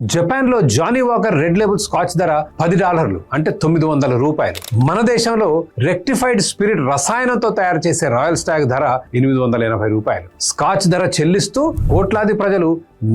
జపాన్లో Johnnie Walker Red Label scotch ధర పది డాలర్లు అంటే తొమ్మిది వందల రూపాయలు. మన దేశంలో రెక్టిఫైడ్ స్పిరిట్ రసాయనంతో తయారు చేసే రాయల్ స్టాగ్ ధర ఎనిమిది వందల ఎనభై రూపాయలు. స్కాచ్ ధర చెల్లిస్తూ కోట్లాది ప్రజలు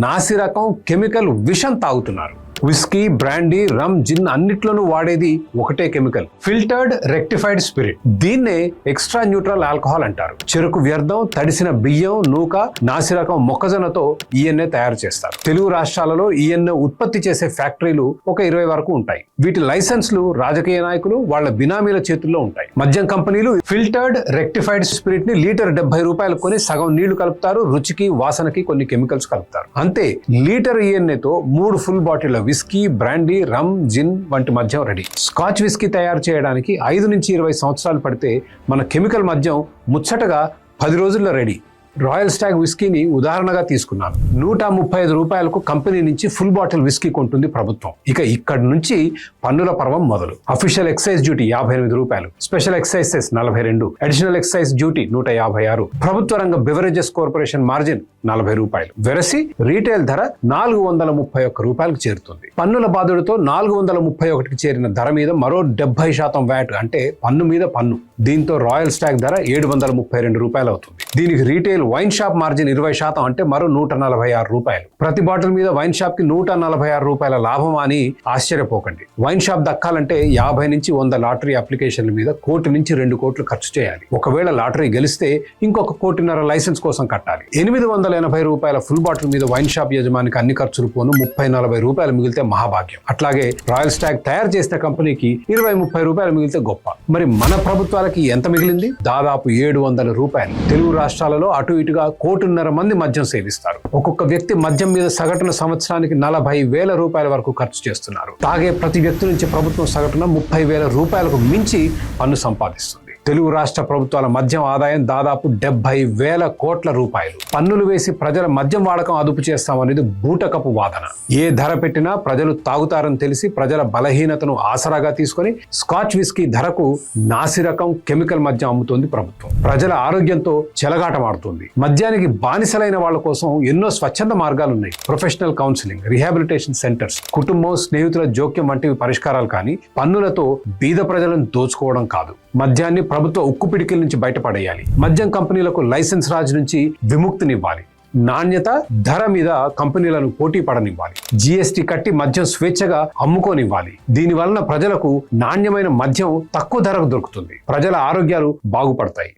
నాసి రకం కెమికల్ విషం తాగుతున్నారు. విస్కీ బ్రాండీ రమ్ జిన్ అన్నిట్లోనూ వాడేది ఒకటే కెమికల్. Filtered rectified spirit. దీన్నే ఎక్స్ట్రా న్యూట్రల్ ఆల్కహాల్ అంటారు. చెరుకు వ్యర్థం తడిసిన బియ్యం నూక నాసిరకం మొక్కజొన్నతో ఈఎన్ఏ తయారు చేస్తారు. తెలుగు రాష్ట్రాలలో ఈఎన్ఏ ఉత్పత్తి చేసే ఫ్యాక్టరీలు ఒక ఇరవై వరకు ఉంటాయి. వీటి లైసెన్స్లు రాజకీయ నాయకులు వాళ్ళ బినామీల చేతుల్లో ఉంటాయి. మద్యం కంపెనీలు ఫిల్టర్డ్ రెక్టిఫైడ్ స్పిరిట్ని లీటర్ డెబ్బై రూపాయలు కొని సగం నీళ్ళు కలుపుతారు రుచికి వాసనకి కొన్ని కెమికల్స్ కలుపుతారు. అంతే లీటర్ ఈఎన్ఏతో మూడు full bottle whisky brandy rum gin వంటి మద్యం రెడీ. స్కాచ్ విస్కీ తయారు చేయడానికి ఐదు నుంచి ఇరవై సంవత్సరాలు పడితే మన కెమికల్ మద్యం ముచ్చటగా పది రోజుల్లో రెడీ. రాయల్ స్టాగ్ విస్కీని ఉదాహరణగా తీసుకున్నాను. నూట ముప్పై ఐదు రూపాయలకు కంపెనీ నుంచి ఫుల్ బాటిల్ విస్కీ కొంటుంది ప్రభుత్వం. ఇక ఇక్కడి నుంచి పన్నుల పర్వం మొదలు. అఫీషియల్ ఎక్సైజ్ డ్యూటీ యాభై ఎనిమిది రూపాయలు. స్పెషల్ ఎక్సైజ్ సెస్ నలభై రెండు. అడిషనల్ ఎక్సైజ్ డ్యూటీ నూట యాభై ఆరు. ప్రభుత్వ రంగ బెవరేజెస్ కార్పొరేషన్ మార్జిన్ నలభై రూపాయలు. వెరసి రీటైల్ ధర నాలుగు వందల ముప్పై ఒక్క రూపాయలకు చేరుతుంది. పన్నుల బాధుడితో నాలుగు వందల ముప్పై ఒకటికి చేరిన ధర మీద మరో డెబ్బై శాతం వ్యాట్ అంటే పన్ను మీద పన్ను. దీంతో రాయల్ స్టాక్ ధర ఏడు వందల ముప్పై రెండు రూపాయలు అవుతుంది. దీనికి రీటైల్ వైన్ షాప్ మార్జిన్ ఇరవై శాతం అంటే మరో నూట నలభై ఆరు రూపాయలు. ప్రతి బాటిల్ మీద వైన్ షాప్కి నూట నలభై ఆరు రూపాయల లాభం అని ఆశ్చర్యపోకండి. వైన్ షాప్ దక్కాలంటే యాభై నుంచి వంద లాటరీ అప్లికేషన్ల మీద కోటి నుంచి రెండు కోట్లు ఖర్చు చేయాలి. ఒకవేళ లాటరీ గెలిస్తే ఇంకొక కోటిన్నర లైసెన్స్ కోసం కట్టాలి. ఎనిమిది వందల ఎనభై రూపాయల ఫుల్ బాటిల్ మీద వైన్ షాప్ యజమానికి అన్ని ఖర్చులు పోను ముప్పై నలభై రూపాయలు మిగిలితే మహాభాగ్యం. అట్లాగే రాయల్ స్టాక్ తయారు చేసిన కంపెనీకి ఇరవై ముప్పై రూపాయలు మిగిలితే గొప్ప. మరి మన ప్రభుత్వాలకి ఎంత మిగిలింది? దాదాపు ఏడు వందల రూపాయలు. తెలుగు రాష్ట్రాలలో అటు ఇటుగా కోటిన్నర మంది మద్యం సేవిస్తారు. ఒక్కొక్క వ్యక్తి మద్యం మీద సగటున సంవత్సరానికి నలభై వేల రూపాయల వరకు ఖర్చు చేస్తున్నారు. తాగే ప్రతి వ్యక్తి నుంచి ప్రభుత్వం సగటున ముప్పై వేల రూపాయలకు మించి పన్ను సంపాదిస్తుంది. తెలుగు రాష్ట్ర ప్రభుత్వాల మద్యం ఆదాయం దాదాపు డెబ్బై వేల కోట్ల రూపాయలు. పన్నులు వేసి ప్రజల మద్యం వాడకం అదుపు చేస్తామనేది బూటకపు వాదన. ఏ ధర పెట్టినా ప్రజలు తాగుతారని తెలిసి ప్రజల బలహీనతను ఆసరాగా తీసుకొని స్కాచ్ విస్కీ ధరకు నాసిరకం కెమికల్ మద్యం అమ్ముతోంది ప్రభుత్వం. ప్రజల ఆరోగ్యంతో చెలగాటమాడుతుంది మద్యానికి బానిసలైన వాళ్ళ కోసం ఎన్నో స్వచ్ఛంద మార్గాలు ఉన్నాయి ప్రొఫెషనల్ కౌన్సిలింగ్ రిహాబిలిటేషన్ సెంటర్స్ కుటుంబం స్నేహితుల జోక్యం వంటివి పరిష్కారాలు కానీ పన్నులతో బీద ప్రజలను దోచుకోవడం కాదు. మద్యాన్ని ప్రభుత్వ ఉక్కు పిడికిల నుంచి బయటపడేయాలి. మద్యం కంపెనీలకు లైసెన్స్ రాజ్ నుంచి విముక్తినివ్వాలి. నాణ్యత ధర మీద కంపెనీలను పోటీ పడనివ్వాలి. జీఎస్టీ కట్టి మద్యం స్వేచ్ఛగా అమ్ముకోనివ్వాలి. దీని వలన ప్రజలకు నాణ్యమైన మద్యం తక్కువ ధరకు దొరుకుతుంది. ప్రజల ఆరోగ్యాలు బాగుపడతాయి.